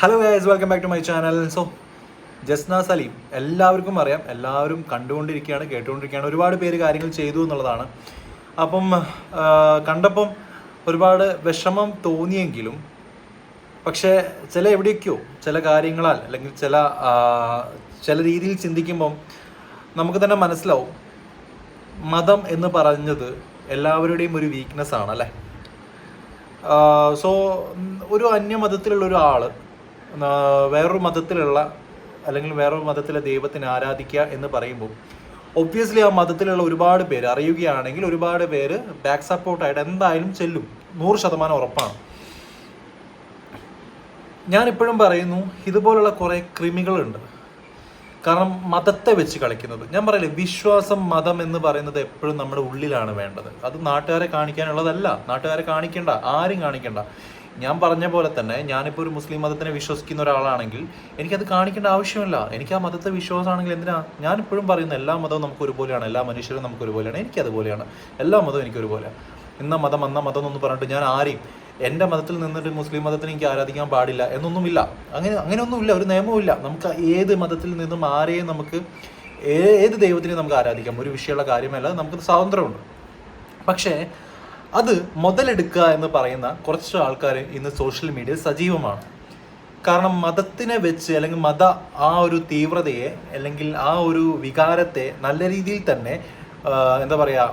Hello guys welcome back to my channel so Jasna Saleem എല്ലാവർക്കും അറിയാം. എല്ലാവരും കണ്ടുകൊണ്ടിരിക്കുകയാണ് കേട്ടുകൊണ്ടിരിക്കുകയാണ്. ഒരുപാട് പേര് കാര്യങ്ങൾ ചെയ്തു എന്നുള്ളതാണ്. അപ്പം കണ്ടപ്പം ഒരുപാട് വിഷമം തോന്നിയെങ്കിലും പക്ഷേ ചില എവിടെയൊക്കെയോ ചില കാര്യങ്ങളാൽ അല്ലെങ്കിൽ ചില ചില രീതിയിൽ ചിന്തിക്കുമ്പം നമുക്ക് തന്നെ മനസ്സിലാവും. മതം എന്ന് പറഞ്ഞത് എല്ലാവരുടെയും ഒരു വീക്ക്നെസ് ആണ് അല്ലേ സോ ഒരു അന്യമതത്തിലുള്ള ഒരാൾ വേറൊരു മതത്തിലുള്ള അല്ലെങ്കിൽ വേറൊരു മതത്തിലെ ദൈവത്തിനെ ആരാധിക്കുക എന്ന് പറയുമ്പോൾ ഒബ്വിയസ്ലി ആ മതത്തിലുള്ള ഒരുപാട് പേര് അറിയുകയാണെങ്കിൽ ഒരുപാട് പേര് ബാക്ക് സപ്പോർട്ടായിട്ട് എന്തായാലും ചെല്ലും. നൂറ് ശതമാനം ഉറപ്പാണ്. ഞാൻ ഇപ്പോഴും പറയുന്നു ഇതുപോലുള്ള കുറേ കൃമികളുണ്ട്. കാരണം മതത്തെ വെച്ച് കളിക്കുന്നത്. ഞാൻ പറയില്ലേ വിശ്വാസം മതം എന്ന് പറയുന്നത് എപ്പോഴും നമ്മുടെ ഉള്ളിലാണ് വേണ്ടത്. അത് നാട്ടുകാരെ കാണിക്കാനുള്ളതല്ല. നാട്ടുകാരെ കാണിക്കണ്ട ആരും കാണിക്കണ്ട. ഞാൻ പറഞ്ഞ പോലെ തന്നെ ഞാനിപ്പോൾ ഒരു മുസ്ലിം മതത്തിനെ വിശ്വസിക്കുന്ന ഒരാളാണെങ്കിൽ എനിക്കത് കാണിക്കേണ്ട ആവശ്യമില്ല. എനിക്ക് ആ മതത്തെ വിശ്വാസമാണെങ്കിൽ എന്തിനാ? ഞാൻ ഇപ്പോഴും പറയുന്ന എല്ലാ മതവും നമുക്ക് ഒരുപോലെയാണ്. എല്ലാ മനുഷ്യരും നമുക്ക് ഒരുപോലെയാണ്. എനിക്ക് അതുപോലെയാണ്. എല്ലാ മതവും എനിക്ക് ഒരുപോലെ ഇന്ന മതം അന്ന മതം എന്നൊന്നും പറഞ്ഞിട്ട് ഞാൻ ആരെയും എന്റെ മതത്തിൽ നിന്നിട്ട് മുസ്ലിം മതത്തിന് എനിക്ക് ആരാധിക്കാൻ പാടില്ല എന്നൊന്നുമില്ല. അങ്ങനെ അങ്ങനെയൊന്നുമില്ല. ഒരു നിയമവുമില്ല. നമുക്ക് ഏത് മതത്തിൽ നിന്നും ആരെയും നമുക്ക് ഏത് ദൈവത്തിനെയും നമുക്ക് ആരാധിക്കാം? ഒരു വിഷയമുള്ള കാര്യമല്ല. നമുക്ക് സ്വാതന്ത്ര്യമുണ്ട്. പക്ഷേ അത് മുതലെടുക്കുക എന്ന് പറയുന്ന കുറച്ച് ആൾക്കാർ ഇന്ന് സോഷ്യൽ മീഡിയ സജീവമാണ്. കാരണം മതത്തിനെ വെച്ച് അല്ലെങ്കിൽ മത ആ ഒരു തീവ്രതയെ അല്ലെങ്കിൽ ആ ഒരു വികാരത്തെ നല്ല രീതിയിൽ തന്നെ എന്താ പറയുക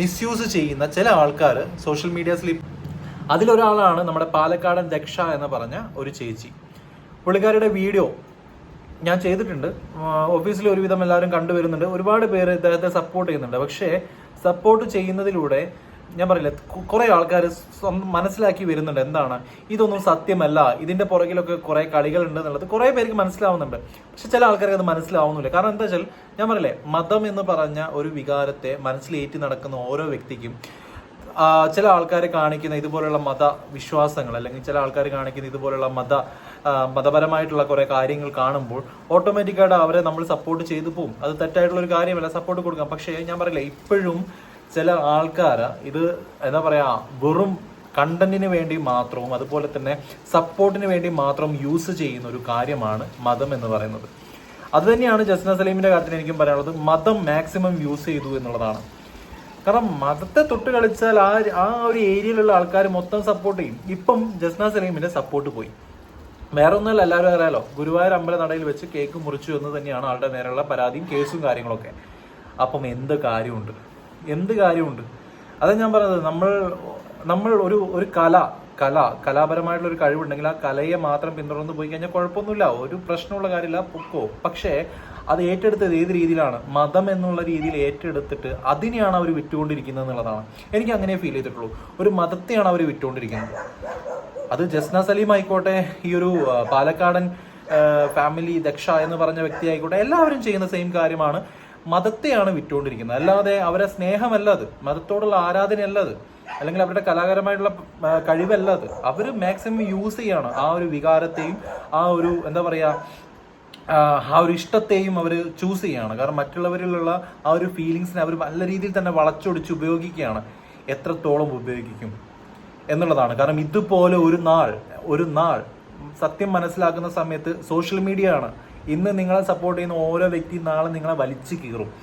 മിസ്യൂസ് ചെയ്യുന്ന ചില ആൾക്കാർ സോഷ്യൽ മീഡിയാസിൽ അതിലൊരാളാണ് നമ്മുടെ പാലക്കാടൻ ദക്ഷ എന്ന് പറഞ്ഞ ഒരു ചേച്ചി. പുള്ളിക്കാരുടെ വീഡിയോ ഞാൻ ചെയ്തിട്ടുണ്ട്. ഓഫീസിൽ ഒരുവിധം എല്ലാവരും കണ്ടുവരുന്നുണ്ട്. ഒരുപാട് പേര് ഇദ്ദേഹത്തെ സപ്പോർട്ട് ചെയ്യുന്നുണ്ട്. പക്ഷേ സപ്പോർട്ട് ചെയ്യുന്നതിലൂടെ ഞാൻ പറയില്ല. കുറെ ആൾക്കാർ മനസ്സിലാക്കി വരുന്നുണ്ട് എന്താണ്. ഇതൊന്നും സത്യമല്ല. ഇതിന്റെ പുറകിലൊക്കെ കുറെ കളികളുണ്ട് എന്നുള്ളത് കുറെ പേർക്ക് മനസ്സിലാവുന്നുണ്ട്. പക്ഷെ ചില ആൾക്കാർക്ക് അത് മനസ്സിലാവുന്നില്ല. കാരണം എന്താ വെച്ചാൽ ഞാൻ പറയില്ലേ മതം എന്ന് പറഞ്ഞ ഒരു വികാരത്തെ മനസ്സിലേറ്റി നടക്കുന്ന ഓരോ വ്യക്തിക്കും ചില ആൾക്കാർ കാണിക്കുന്ന ഇതുപോലെയുള്ള മത വിശ്വാസങ്ങൾ അല്ലെങ്കിൽ ചില ആൾക്കാർ കാണിക്കുന്ന ഇതുപോലെയുള്ള മത മതപരമായിട്ടുള്ള കുറെ കാര്യങ്ങൾ കാണുമ്പോൾ ഓട്ടോമാറ്റിക്കായിട്ട് അവരെ നമ്മൾ സപ്പോർട്ട് ചെയ്തു പോകും അത് തെറ്റായിട്ടുള്ള ഒരു കാര്യമല്ല സപ്പോർട്ട് കൊടുക്കാം. പക്ഷേ ഞാൻ പറയില്ല ഇപ്പോഴും ചില ആൾക്കാർ ഇത് എന്താ പറയുക വെറും കണ്ടന്റിന് വേണ്ടി മാത്രവും അതുപോലെ തന്നെ സപ്പോർട്ടിന് വേണ്ടി മാത്രം യൂസ് ചെയ്യുന്ന ഒരു കാര്യമാണ് മതം എന്ന് പറയുന്നത്. അത് തന്നെയാണ് ജസ്ന സലീമിന്റെ കാര്യത്തിൽ എനിക്കും പറയാനുള്ളത്. മതം മാക്സിമം യൂസ് ചെയ്തു എന്നുള്ളതാണ്. കാരണം മതത്തെ തൊട്ട് കളിച്ചാൽ ആ ആ ഒരു ഏരിയയിലുള്ള ആൾക്കാർ മൊത്തം സപ്പോർട്ട് ചെയ്യും. ഇപ്പം ജസ്ന സലീമിന്റെ സപ്പോർട്ട് പോയി. വേറെ ഒന്നുമല്ല എല്ലാവരും അറിയാലോ ഗുരുവായൂർ അമ്പല നടയിൽ വെച്ച് കേക്ക് മുറിച്ചു എന്ന് തന്നെയാണ് ആളുടെ നേരെയുള്ള പരാതിയും കേസും കാര്യങ്ങളൊക്കെ. അപ്പം എന്ത് കാര്യമുണ്ട്? എന്ത് കാര്യമുണ്ട്? അതാ ഞാൻ പറഞ്ഞത് നമ്മൾ നമ്മൾ ഒരു ഒരു കല കല കലാപരമായിട്ടുള്ള ഒരു കഴിവുണ്ടെങ്കിൽ ആ കലയെ മാത്രം പിന്തുടർന്ന് പോയി കഴിഞ്ഞാൽ കുഴപ്പമൊന്നുമില്ല. ഒരു പ്രശ്നമുള്ള കാര്യമില്ല പൊക്കോ. പക്ഷേ അത് ഏറ്റെടുത്തത് ഏത് രീതിയിലാണ്? മതം എന്നുള്ള രീതിയിൽ ഏറ്റെടുത്തിട്ട് അതിനെയാണ് അവർ വിറ്റുകൊണ്ടിരിക്കുന്നത് എന്നുള്ളതാണ്. എനിക്ക് അങ്ങനെ ഫീൽ ചെയ്തിട്ടുള്ളൂ. ഒരു മതത്തെയാണ് അവർ വിറ്റുകൊണ്ടിരിക്കുന്നത്. അത് ജസ്ന സലീം ആയിക്കോട്ടെ ഈ ഒരു പാലക്കാടൻ ഫാമിലി ദക്ഷ എന്ന് പറഞ്ഞ വ്യക്തി ആയിക്കോട്ടെ എല്ലാവരും ചെയ്യുന്ന സെയിം കാര്യമാണ്. മതത്തെയാണ് വിറ്റുകൊണ്ടിരിക്കുന്നത്. അല്ലാതെ അവരെ സ്നേഹമല്ല അത്. മതത്തോടുള്ള ആരാധനയല്ല അത്. അല്ലെങ്കിൽ അവരുടെ കലാകാരമായിട്ടുള്ള കഴിവല്ല അത്. അവർ മാക്സിമം യൂസ് ചെയ്യാണ് ആ ഒരു വികാരത്തെയും ആ ഒരു എന്താ പറയുക ആ ഒരു ഇഷ്ടത്തെയും അവർ ചൂസ് ചെയ്യാണ്. കാരണം മറ്റുള്ളവരിലുള്ള ആ ഒരു ഫീലിങ്സിനെ അവർ നല്ല രീതിയിൽ തന്നെ വളച്ചൊടിച്ച് ഉപയോഗിക്കുകയാണ്. എത്രത്തോളം ഉപയോഗിക്കും എന്നുള്ളതാണ്. കാരണം ഇതുപോലെ ഒരു നാൾ ഒരു നാൾ സത്യം മനസ്സിലാക്കുന്ന സമയത്ത് സോഷ്യൽ മീഡിയ ആണ് ഇന്ന് നിങ്ങളെ സപ്പോർട്ട് ചെയ്യുന്ന ഓരോ വ്യക്തിയും നാളെ നിങ്ങളെ വലിച്ചു കീറും.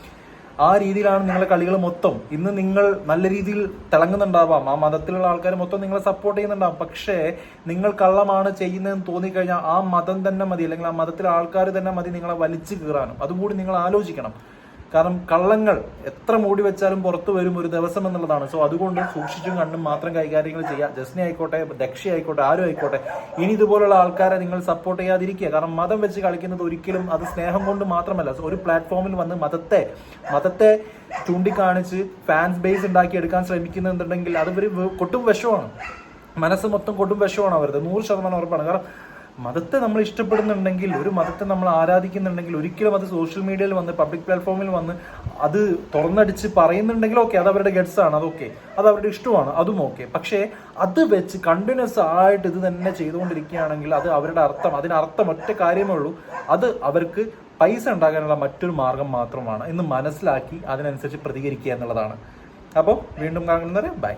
ആ രീതിയിലാണ് നിങ്ങളെ കളികൾ മൊത്തം. ഇന്ന് നിങ്ങൾ നല്ല രീതിയിൽ തിളങ്ങുന്നുണ്ടാവാം. ആ മതത്തിലുള്ള ആൾക്കാർ മൊത്തം നിങ്ങളെ സപ്പോർട്ട് ചെയ്യുന്നുണ്ടാവും. പക്ഷേ നിങ്ങൾ കള്ളമാണ് ചെയ്യുന്നതെന്ന് തോന്നിക്കഴിഞ്ഞാൽ ആ മതം തന്നെ മതി. അല്ലെങ്കിൽ ആ മതത്തിലെ ആൾക്കാർ തന്നെ മതി നിങ്ങളെ വലിച്ചു കീറാനും. അതും കൂടി നിങ്ങൾ ആലോചിക്കണം. കാരണം കള്ളങ്ങൾ എത്ര മൂടി വെച്ചാലും പുറത്തു വരും ഒരു ദിവസം എന്നുള്ളതാണ്. സോ അതുകൊണ്ട് സൂക്ഷിച്ചും കണ്ടും മാത്രം കൈകാര്യങ്ങൾ ചെയ്യുക. ജസ്നി ആയിക്കോട്ടെ ദക്ഷി ആയിക്കോട്ടെ ആരും ആയിക്കോട്ടെ ഇനി ഇതുപോലുള്ള ആൾക്കാരെ നിങ്ങൾ സപ്പോർട്ട് ചെയ്യാതിരിക്കുക. കാരണം മതം വെച്ച് കളിക്കുന്നത് ഒരിക്കലും അത് സ്നേഹം കൊണ്ട് മാത്രമല്ല. ഒരു പ്ലാറ്റ്ഫോമിൽ വന്ന് മതത്തെ മതത്തെ ചൂണ്ടിക്കാണിച്ച് ഫാൻസ് ബേസ് ഉണ്ടാക്കി എടുക്കാൻ ശ്രമിക്കുന്നുണ്ടെങ്കിൽ അത് ഒരു കൊട്ടും വിഷമാണ്. മനസ്സ് മൊത്തം കൊട്ടും വിഷമാണ് അവരത് നൂറ് ശതമാനം ഉറപ്പാണ്. കാരണം മതത്തെ നമ്മൾ ഇഷ്ടപ്പെടുന്നുണ്ടെങ്കിൽ ഒരു മതത്തെ നമ്മൾ ആരാധിക്കുന്നുണ്ടെങ്കിൽ ഒരിക്കലും അത് സോഷ്യൽ മീഡിയയിൽ വന്ന് പബ്ലിക് പ്ലാറ്റ്ഫോമിൽ വന്ന് അത് തുറന്നടിച്ച് പറയുന്നുണ്ടെങ്കിൽ ഓക്കെ അത് അവരുടെ ഗഡ്സ് ആണ് അതൊക്കെ അത് അവരുടെ ഇഷ്ടമാണ് അതും ഓക്കെ പക്ഷേ അത് വെച്ച് കണ്ടിന്യൂസ് ആയിട്ട് ഇത് തന്നെ ചെയ്തുകൊണ്ടിരിക്കുകയാണെങ്കിൽ അത് അവരുടെ അർത്ഥം അതിനർത്ഥം ഒറ്റ കാര്യമേ ഉള്ളൂ. അത് അവർക്ക് പൈസ ഉണ്ടാകാനുള്ള മറ്റൊരു മാർഗം മാത്രമാണ് എന്ന് മനസ്സിലാക്കി അതിനനുസരിച്ച് പ്രതികരിക്കുക എന്നുള്ളതാണ്. അപ്പോൾ വീണ്ടും കാണുന്നവരെ ബൈ